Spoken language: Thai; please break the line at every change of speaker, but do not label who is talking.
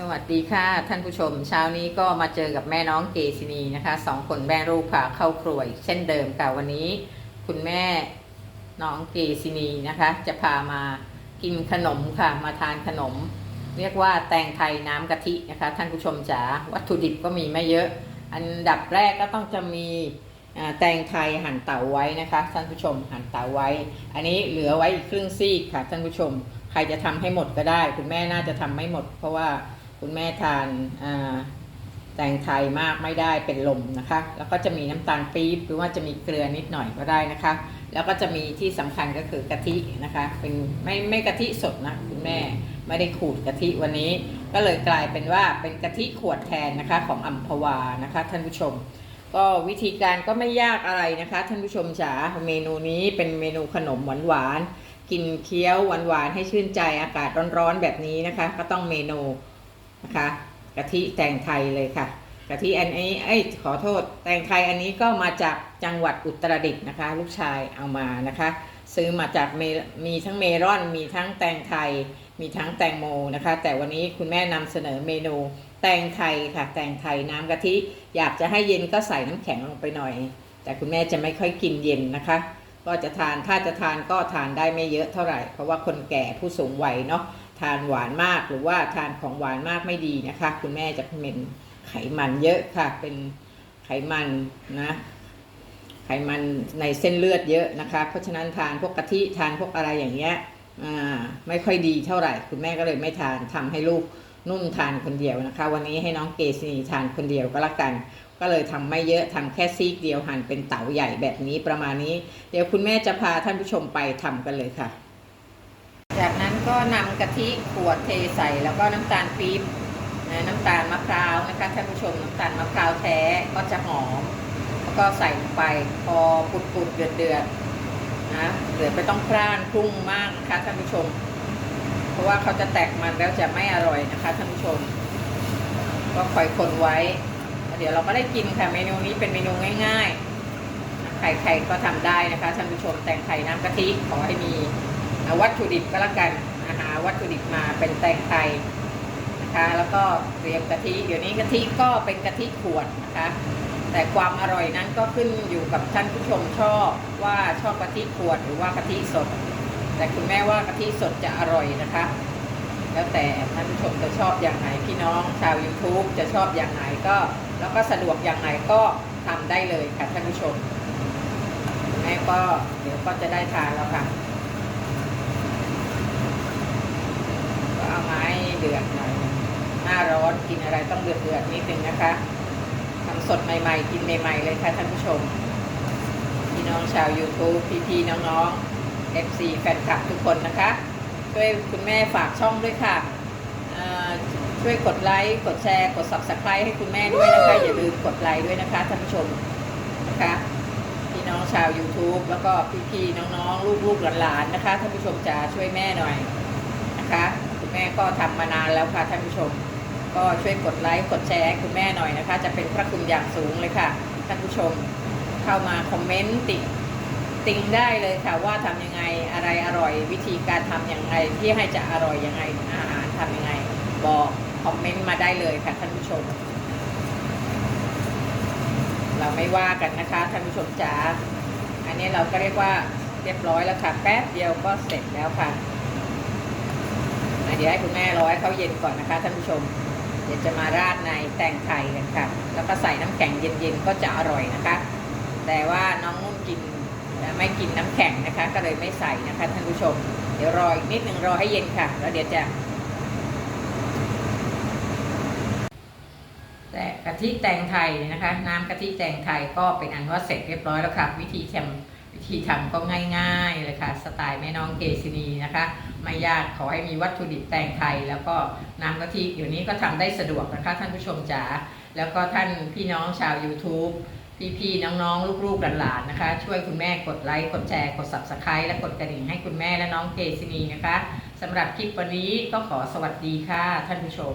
สวัสดีค่ะท่านผู้ชม เช้านี้ก็มาเจอกับแม่น้องเกษินีนะคะสองคนแม่ลูกค่ะเข้าครัวอีกเช่นเดิมค่ะวันนี้ คุณแม่น้องเกษินีนะคะ จะพามากินขนมค่ะมาทานขนม เรียกว่าแตงไทยน้ำกะทินะคะ ท่านผู้ชมจ๋าวัตถุดิบก็มีไม่เยอะ อันดับแรกก็ต้องจะมีแตงไทยหั่นเต๋าไว้นะคะ ท่านผู้ชมหั่นเต๋าไว้ อันนี้เหลือไว้อีกครึ่งซีกค่ะท่านผู้ชม ใครจะทำให้หมดก็ได้ คุณแม่น่าจะทำไม่หมด เพราะว่า คุณแม่ทานแตงไทยมากไม่ได้เป็นลมนะคะ แล้วก็จะมีน้ำตาลปี๊บหรือว่าจะมีเกลือนิดหน่อยก็ได้นะคะ แล้วก็จะมีที่สำคัญก็คือกะทินะคะ เป็นไม่ไม่กะทิสดนะคุณแม่ไม่ได้ขูดกะทิวันนี้ ก็เลยกลายเป็นว่าเป็นกะทิขวดแทนนะคะของอัมพวานะคะท่านผู้ชม ก็วิธีการก็ไม่ยากอะไรนะคะ ท่านผู้ชมจ๋าเมนูนี้เป็นเมนูขนมหวานๆกินเคี้ยวหวานๆให้ชื่นใจอากาศร้อนๆแบบนี้นะคะ ก็ต้องเมนู นะคะกะทิแตงไทยเลยค่ะกะทิอันนี้เอ้ยขอโทษ แตงไทยอันนี้ก็มาจากจังหวัดอุตรดิตถ์นะคะ ลูกชายเอามานะคะ ซื้อมาจากเมมีทั้งเมลอน มีทั้งแตงไทย มีทั้งแตงโมนะคะ แต่วันนี้คุณแม่นำเสนอเมนูแตงไทยค่ะ แตงไทยน้ำกะทิอยากจะให้เย็นก็ใส่น้ำแข็งลงไปหน่อย แต่คุณแม่จะไม่ค่อยกินเย็นนะคะ ก็จะทานถ้าจะทานก็ทานได้ไม่เยอะเท่าไหร่ เพราะว่าคนแก่ผู้สูงวัยเนาะ ทานหวานมากหรือว่าทานของหวานมากไม่ดีนะคะ คุณแม่จะเป็นไขมันเยอะค่ะ เป็นไขมันนะไขมันในเส้นเลือดเยอะนะคะ เพราะฉะนั้นทานพวกกะทิทานพวกอะไรอย่างเงี้ยไม่ค่อยดีเท่าไหร่ คุณแม่ก็เลยไม่ทานทำให้ลูกนุ่นทานคนเดียวนะคะ วันนี้ให้น้องเกษณีทานคนเดียวก็แล้วกัน ก็เลยทำไม่เยอะทำแค่ซีกเดียวหั่นเป็นเต๋าใหญ่แบบนี้ประมาณนี้ เดี๋ยวคุณแม่จะพาท่านผู้ชมไปทำกันเลยค่ะ ก็นำกะทิขวดเทใส่แล้วก็น้ำตาลปี๊บน้ำตาลมะพร้าวนะคะท่านผู้ชมน้ำตาลมะพร้าวแท้ก็จะหอม แล้วก็ใส่ลงไปพอปุดปุดๆเดือดเดือดๆนะเดือดไม่ต้องพร่านพุ่งมากนะคะท่านผู้ชม เพราะว่าเขาจะแตกมันแล้วจะไม่อร่อยนะคะท่านผู้ชม ก็คอยคนไว้ เดี๋ยวเราก็ได้กินค่ะเมนูนี้เป็นเมนูง่ายๆใครๆก็ทำได้นะคะท่านผู้ชม แตงไทยน้ำกะทิขอให้มีวัตถุดิบก็แล้วกัน หาวัตถุดิบมาเป็นแตงไทยนะคะ แล้วก็เตรียมกะทิเดี๋ยวนี้กะทิก็เป็นกะทิขวดนะคะ แต่ความอร่อยนั้นก็ขึ้นอยู่กับท่านผู้ชมชอบว่าชอบกะทิขวดหรือว่ากะทิสด แต่คุณแม่ว่ากะทิสดจะอร่อยนะคะ แล้วแต่ท่านผู้ชมจะชอบอย่างไหนพี่น้องชาว YouTube จะชอบอย่างไหนก็ แล้วก็สะดวกอย่างไหนก็ทำได้เลยค่ะท่านผู้ชมแม่ก็เดี๋ยวก็จะได้ทานแล้วค่ะ ก็เอาไม้เดือดหน่อยหน้าร้อนกินอะไรต้องเดือดเดือดๆนิดนึงนะคะทำสดใหม่ ๆ กินใหม่ ๆ เลยค่ะท่านผู้ชม พี่น้องชาว YouTube พี่ๆน้องๆ FC แฟนคลับทุกคนนะคะ ช่วยคุณแม่ฝากช่องด้วยค่ะช่วยกดไลค์กดแชร์กด subscribe ให้คุณแม่ด้วยนะคะ อย่าลืมกดไลค์ด้วยนะคะท่านผู้ชมนะคะพี่น้องชาว YouTube แล้วก็พี่ๆน้องๆ ลูกๆหลานๆนะคะท่านผู้ชมจะช่วยแม่หน่อยนะคะ แม่ก็ทำมานานแล้วค่ะท่านผู้ชม ก็ช่วยกดไลค์กดแชร์ให้คุณแม่หน่อยนะคะ จะเป็นพระคุณอย่างสูงเลยค่ะท่านผู้ชมเข้ามาคอมเมนต์ติติงได้เลยค่ะว่าทำยังไงอะไรอร่อย วิธีการทำอย่างไรที่ให้จะอร่อยยังไงอาหารทำยังไง บอกคอมเมนต์มาได้เลยค่ะท่านผู้ชม เราไม่ว่ากันนะคะท่านผู้ชมจ๋าอันนี้เราก็เรียกว่าเรียบร้อยแล้วค่ะ แป๊บเดียวก็เสร็จแล้วค่ะ เดี๋ยวให้คุณแม่ร้อยเขาเย็นก่อนนะคะท่านผู้ชม เดี๋ยวจะมาราดในแตงไทยกันค่ะ แล้วก็ใส่น้ำแข็งเย็นๆก็จะอร่อยนะคะ แต่ว่าน้องนุ่นกินไม่กินน้ำแข็งนะคะ ก็เลยไม่ใส่นะคะท่านผู้ชม เดี๋ยวรออีกนิดนึงรอให้เย็นค่ะ แล้วเดี๋ยวจะ แต่กะทิแตงไทยนะคะ น้ำกะทิแตงไทยก็เป็นอันว่าเสร็จเรียบร้อยแล้วค่ะ วิธีทำวิธีทำก็ง่ายๆเลยค่ะ สไตล์แม่น้องเกษินีนะคะ ไม่ยากขอให้มีวัตถุดิบแตงไทย แล้วก็น้ำกะทิเดี๋ยวนี้ก็ทำได้สะดวกนะคะท่านผู้ชมจ๋าแล้วก็ท่านพี่น้องชาว YouTube พี่ๆน้องๆ ลูกๆหลานๆนะคะ ช่วยคุณแม่กดไลค์ กดแชร์ กด subscribe และกดกระดิ่งให้คุณแม่และน้องเกษินีนะคะสำหรับคลิปวันนี้ก็ขอสวัสดีค่ะท่านผู้ชม